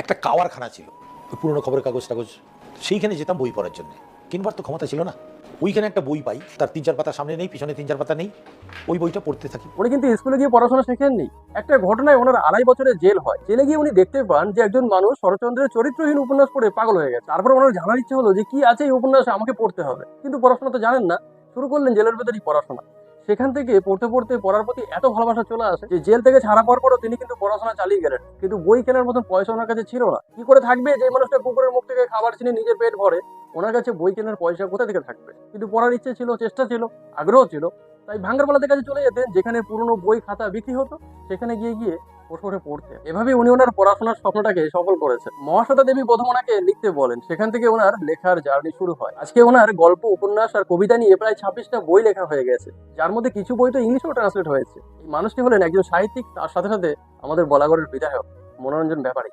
একটা কাওয়ারখানা ছিল পুরনো খবরের কাগজ টাগজ, সেইখানে যেতাম বই পড়ার জন্য। কিনবার তো ক্ষমতা ছিল না। ওইখানে একটা বই পাই, তার তিন চার পাতা সামনে নেই, পিছনে তিন চার পাতা নেই, ওই বইটা পড়তে থাকি। উনি কিন্তু স্কুলে গিয়ে পড়াশোনা শেখেননি একটা ঘটনায় ওনার আড়াই বছরের জেল হয়। জেলে গিয়ে উনি দেখতে পান যে একজন মানুষ শরৎচন্দ্রের চরিত্রহীন উপন্যাস পড়ে পাগল হয়ে গেছে। তারপর ওনার জানার ইচ্ছে হলো যে কি আছে এই উপন্যাসে আমাকে পড়তে হবে। কিন্তু পড়াশোনা তো জানেন না। শুরু করলেন জেলের ভেতরই পড়াশোনা। সেখান থেকে পড়তে পড়তে পড়ার প্রতি এত ভালোবাসা চলে আসে যে জেল থেকে ছাড়া পাওয়ার পরও তিনি কিন্তু পড়াশোনা চালিয়ে গেলেন। কিন্তু বই কেনার মতন পয়সা ওনার কাছে ছিল না। কি করে থাকবে? যে মানুষটা কুকুরের মুখ থেকে খাবার চিনে নিজের পেট ভরে, ওনার কাছে বই কেনার পয়সা কোথা থেকে থাকবে? কিন্তু পড়ার ইচ্ছে ছিল, চেষ্টা ছিল, আগ্রহ ছিল। তাই ভাঙ্গারপালাদের কাছে চলে যেতেন, যেখানে পুরনো বই খাতা বিক্রি হতো, সেখানে গিয়ে গিয়ে বসে পড়তে এভাবে উনি ওনার পড়াশোনার স্বপ্নটাকে সফল করেছেন। মহাশ্বেতা দেবী প্রথম ওনাকে লিখতে বলেন, সেখান থেকে ওনার লেখার জার্নি শুরু হয়। আজকে ওনার গল্প, উপন্যাস আর কবিতা নিয়ে প্রায় ছাব্বিশটা বই লেখা হয়ে গেছে। যার মধ্যে কিছু বই তো ইংলিশেও ট্রান্সলেট হয়েছে। এই মানুষটি হলেন একজন সাহিত্যিক, তার সাথে সাথে আমাদের বলাগড়ের বিধায়ক। মনোরঞ্জন ব্যাপারী।